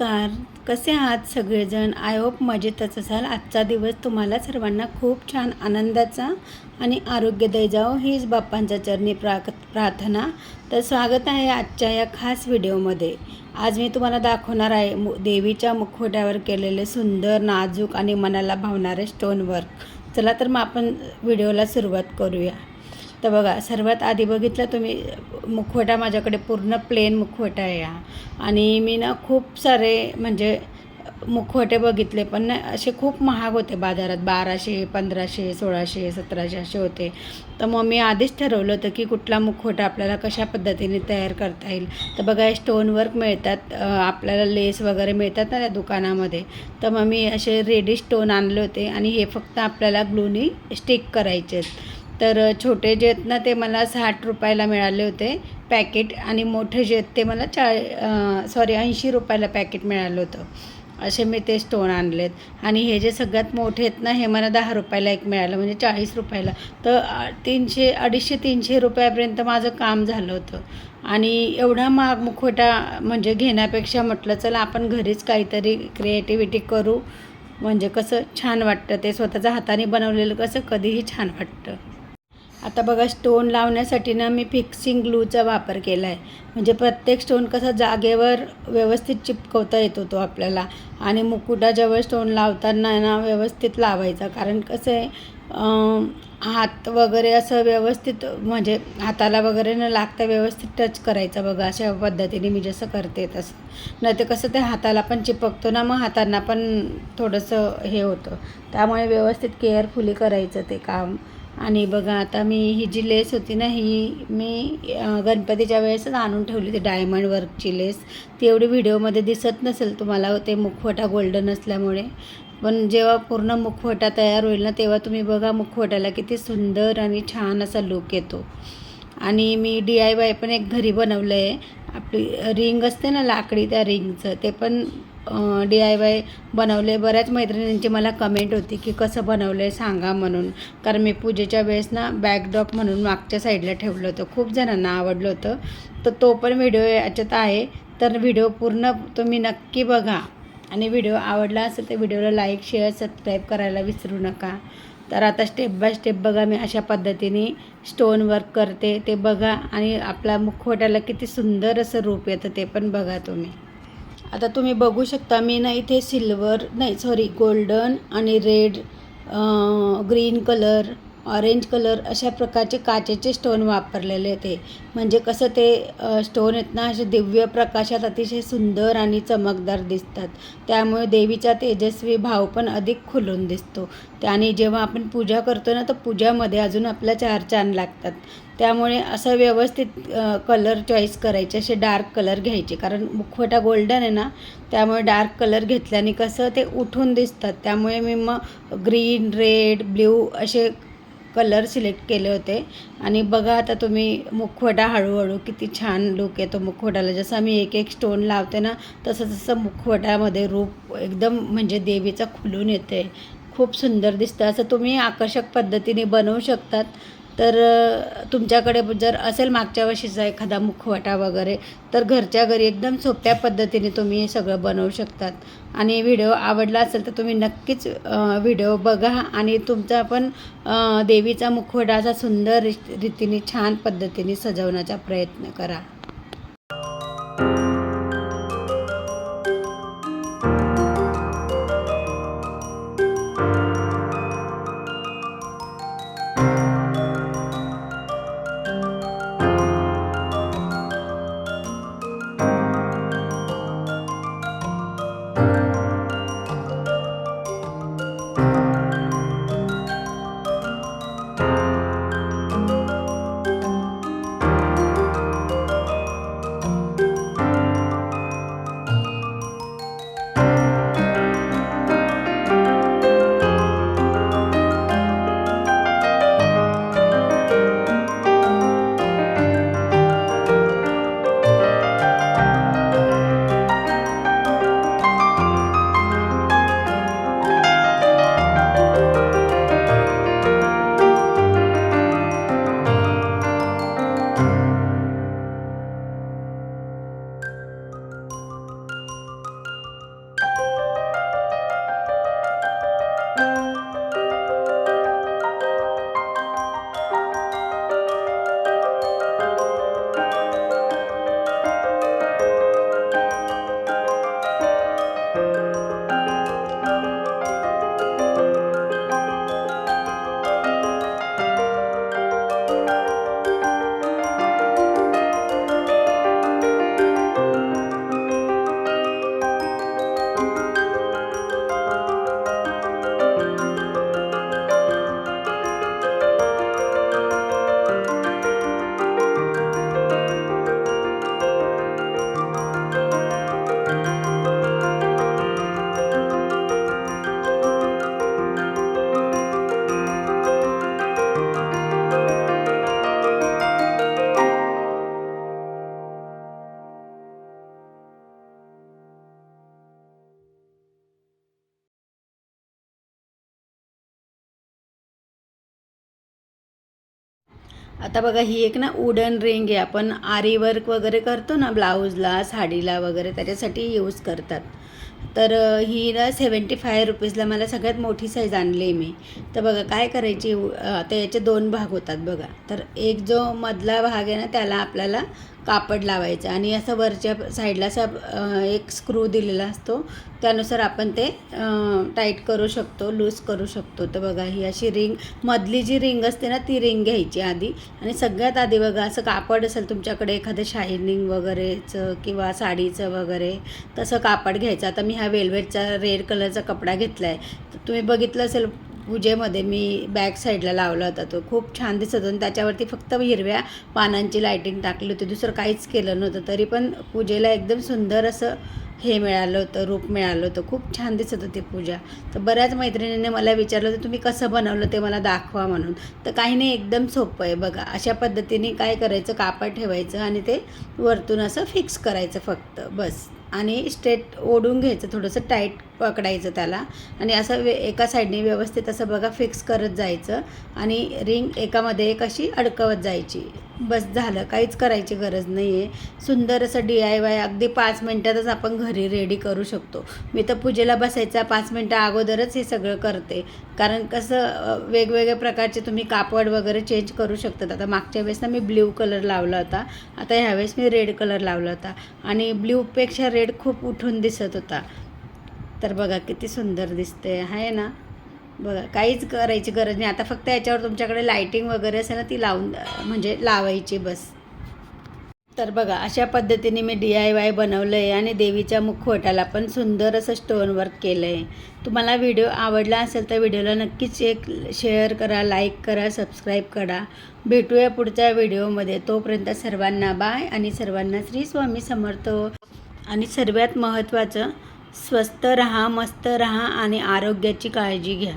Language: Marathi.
नमस्कार. कसे आहात सगळेजण? आय होप मजेतच असाल. आजचा दिवस तुम्हाला सर्वांना खूप छान आनंदाचा आणि आरोग्यदायी जाओ हीच बाप्पांच्या चरणी प्रा प्रार्थना. तर स्वागत आहे आजच्या या खास व्हिडिओमध्ये. आज मी तुम्हाला दाखवणार आहे मु देवीच्या मुखवट्यावर केलेले सुंदर नाजूक आणि मनाला भावणारे स्टोन वर्क चला तर मग आपण व्हिडिओला सुरुवात करूया. तर बघा सर्वात आधी बघितलं तुम्ही मुखवटा माझ्याकडे पूर्ण प्लेन मुखवटा आहे हा. आणि मी ना खूप सारे म्हणजे मुखवटे बघितले पण असे खूप महाग होते बाजारात. बाराशे पंधराशे सोळाशे सतराशे असे होते. तर मग मी आधीच ठरवलं होतं की कुठला मुखवटा आपल्याला कशा पद्धतीने तयार करता येईल. तर बघा हे स्टोन वर्क मिळतात आपल्याला लेस वगैरे मिळतात ना त्या दुकानामध्ये. तर मग मी असे रेडी स्टोन आणले होते आणि हे फक्त आपल्याला ग्लूनी स्टिक करायचे आहेत तर छोटे जे आहेत ना ते मला साठ रुपयाला मिळाले होते पॅकेट आणि मोठे जे आहेत ते मला चाळ सॉरी ऐंशी रुपयाला पॅकेट मिळालं होतं. असे मी ते स्टोन आणलेत. आणि हे जे सगळ्यात मोठे आहेत ना हे मला दहा रुपयाला एक मिळालं म्हणजे चाळीस रुपयाला. तर तीनशे अडीचशे तीनशे रुपयापर्यंत माझं काम झालं होतं. आणि एवढा महाग मुखवटा म्हणजे घेण्यापेक्षा म्हटलं चला आपण घरीच काहीतरी क्रिएटिव्हिटी करू. म्हणजे कसं छान वाटतं ते स्वतःच्या हाताने बनवलेलं कसं कधीही छान वाटतं. आता बघा स्टोन लावण्यासाठी ना मी फिक्सिंग ग्लूचा वापर केला आहे म्हणजे प्रत्येक स्टोन कसा जागेवर व्यवस्थित चिपकवता येतो तो आपल्याला. आणि मुकुटाजवळ स्टोन लावताना ना व्यवस्थित लावायचा. कारण कसं आहे हात वगैरे असं व्यवस्थित म्हणजे हाताला वगैरे न लागता व्यवस्थित टच करायचं बघा अशा पद्धतीने मी जसं करते तसं. नाही ते कसं ते हाताला पण चिपकतो ना मग हातांना पण थोडंसं हे होतं. त्यामुळे व्यवस्थित केअरफुली करायचं ते काम. आणि बघा आता मी ही जी लेस होती ना ही मी गणपतीच्या वेळेसच आणून ठेवली होती डायमंड वर्कची लेस ती एवढी व्हिडिओमध्ये दिसत नसेल तुम्हाला ते मुखवटा गोल्डन असल्यामुळे. पण जेव्हा पूर्ण मुखवटा तयार होईल ना तेव्हा तुम्ही बघा मुखवट्याला किती सुंदर आणि छान असा लुक येतो. आणि मी डी आय वाय पण एक घरी बनवलं आहे आपली रिंग असते ना लाकडी त्या रिंगचं ते पण डी आय वाय बनवले. बऱ्याच मैत्रिणींची मला कमेंट होती की कसं बनवलं आहे सांगा म्हणून. कारण मी पूजेच्या वेळेस ना बॅकड्रॉप म्हणून मागच्या साईडला ठेवलं होतं. खूप जणांना आवडलं होतं. तर तो पण व्हिडिओ याच्यात आहे. तर व्हिडिओ पूर्ण तुम्ही नक्की बघा. आणि व्हिडिओ आवडला असेल तर व्हिडिओला लाईक शेअर सबस्क्राईब करायला विसरू नका. तर आता स्टेप बाय स्टेप बघा मी अशा पद्धतीने स्टोन वर्क करते ते बघा. आणि आपला मुखवट्याला किती सुंदर असं रूप येतं ते पण बघा तुम्ही. आता तुम्ही बघू शकता मी ना इथे सिल्वर नाही सॉरी गोल्डन आणि red green colour orange colour अशा प्रकारचे काचेचे स्टोन वापरलेले ते म्हणजे कसं ते स्टोन आहेत ना असे दिव्य प्रकाशात अतिशय सुंदर आणि चमकदार दिसतात. त्यामुळे देवीचा तेजस्वी भाव पण अधिक खुलून दिसतो. ते आणि जेव्हा आपण पूजा करतो ना तर पूजामध्ये अजून आपल्या चार चांद लागतात. त्यामुळे असं व्यवस्थित कलर चॉईस करायचे असे डार्क कलर घ्यायचे. कारण मुखवटा गोल्डन आहे ना त्यामुळे डार्क कलर घेतल्याने कसं ते उठून दिसतात. त्यामुळे मी मग ग्रीन रेड ब्ल्यू असे कलर सिलेक्ट केले होते. आणि बघा आता तुम्ही मुखवटा हळूहळू किती छान लुक येतो मुखवटाला. जसं मी एक एक स्टोन लावते ना तसं तसं मुखवट्यामध्ये रूप एकदम म्हणजे देवीचं खुलून येते. खूप सुंदर दिसतं. असं तुम्ही आकर्षक पद्धतीने बनवू शकतात. तर तुमच्याकडे जर असेल मागच्या वर्षीचा एखादा मुखवटा वगैरे तर घरच्या घरी एकदम सोप्या पद्धतीने तुम्ही हे सगळं बनवू शकतात. आणि व्हिडिओ आवडला असेल तर तुम्ही नक्कीच व्हिडिओ बघा आणि तुमचा पण देवीचा मुखवटा असा सुंदर रीतीने छान पद्धतीने सजवण्याचा प्रयत्न करा. आता बघा ही एक ना वुडन रिंग आहे. आपण आरी वर्क वगैरे करतो ना ब्लाऊजला साडीला वगैरे त्याच्यासाठी यूज करतात. तर ही ना सेवन्टी फाय रुपीजला मला सगळ्यात मोठी साईज आणली आहे मी. तर बघा काय करायची? आता याचे दोन भाग होतात बघा. तर एक जो मधला भाग आहे ना त्याला आपल्याला कापड लावायचं आणि असं वरच्या साईडला असा एक स्क्रू दिलेला असतो. त्यानुसार आपण ते टाईट करू शकतो लूज करू शकतो. तर बघा ही अशी रिंग मधली जी रिंग असते ना ती रिंग घ्यायची आधी. आणि सगळ्यात आधी बघा असं कापड असेल तुमच्याकडे एखादं शायनिंग वगैरेचं किंवा साडीचं वगैरे तसं कापड घ्यायचं. आता मी हा वेल्वेटचा रेड कलरचा कपडा घेतला आहे तर तुम्ही बघितलं असेल पूजेमध्ये मी बॅक साईडला लावला होता तो. खूप छान दिसत होता. आणि त्याच्यावरती फक्त हिरव्या पानांची लायटिंग टाकली होती. दुसरं काहीच केलं नव्हतं. तरी पण पूजेला एकदम सुंदर असं हे मिळालं होतं रूप मिळालं होतं. खूप छान दिसत होती पूजा. तर बऱ्याच मैत्रिणींनी मला विचारलं होतं तुम्ही कसं बनवलं ते मला दाखवा म्हणून? तर काही नाही एकदम सोपं आहे बघा. अशा पद्धतीने काय करायचं? कापड ठेवायचं आणि ते वरतून असं फिक्स करायचं फक्त बस. आणि स्ट्रेट ओढून घ्यायचं थोडंसं टाईट पकडायचं त्याला. आणि असं वे एका साईडने व्यवस्थित असं बघा फिक्स करत जायचं. आणि रिंग एकामध्ये एक अशी अडकवत जायची. बस झालं. काहीच करायची गरज नाही आहे सुंदर असं डी आय वाय अगदी पाच मिनटातच आपण घरी रेडी करू शकतो. मी तर पूजेला बसायचा पाच मिनटं अगोदरच हे सगळं करते. कारण कसं वेगवेगळ्या प्रकारचे तुम्ही कापड वगैरे चेंज करू शकतात. आता मागच्या वेळेस ना मी ब्ल्यू कलर लावला होता. आता ह्यावेळेस मी रेड कलर लावला होता. आणि ब्ल्यूपेक्षा रेड खूप उठून दिसत होता. तर बघा किती सुंदर दिसते आहे ना? बघा काहीच करायची गरज नाही. आता फक्त याच्यावर तुमच्याकडे लाईटिंग वगैरे असेल ना ती लावून म्हणजे लावायची बस. तर बघा अशा पद्धतीने मी डी आय वाय बनवलं आहे आणि देवीच्या मुखवटाला पण सुंदर असं स्टोन वर्क केलं आहे तुम्हाला व्हिडिओ आवडला असेल तर व्हिडिओला नक्कीच एक शेअर करा लाईक करा सबस्क्राईब करा. भेटूया पुढच्या व्हिडिओमध्ये तोपर्यंत सर्वांना बाय आणि सर्वांना श्री स्वामी समर्थ. आणि सर्वात महत्त्वाचं स्वस्त रहा मस्त रहा आणि आरोग्याची काळजी घ्या.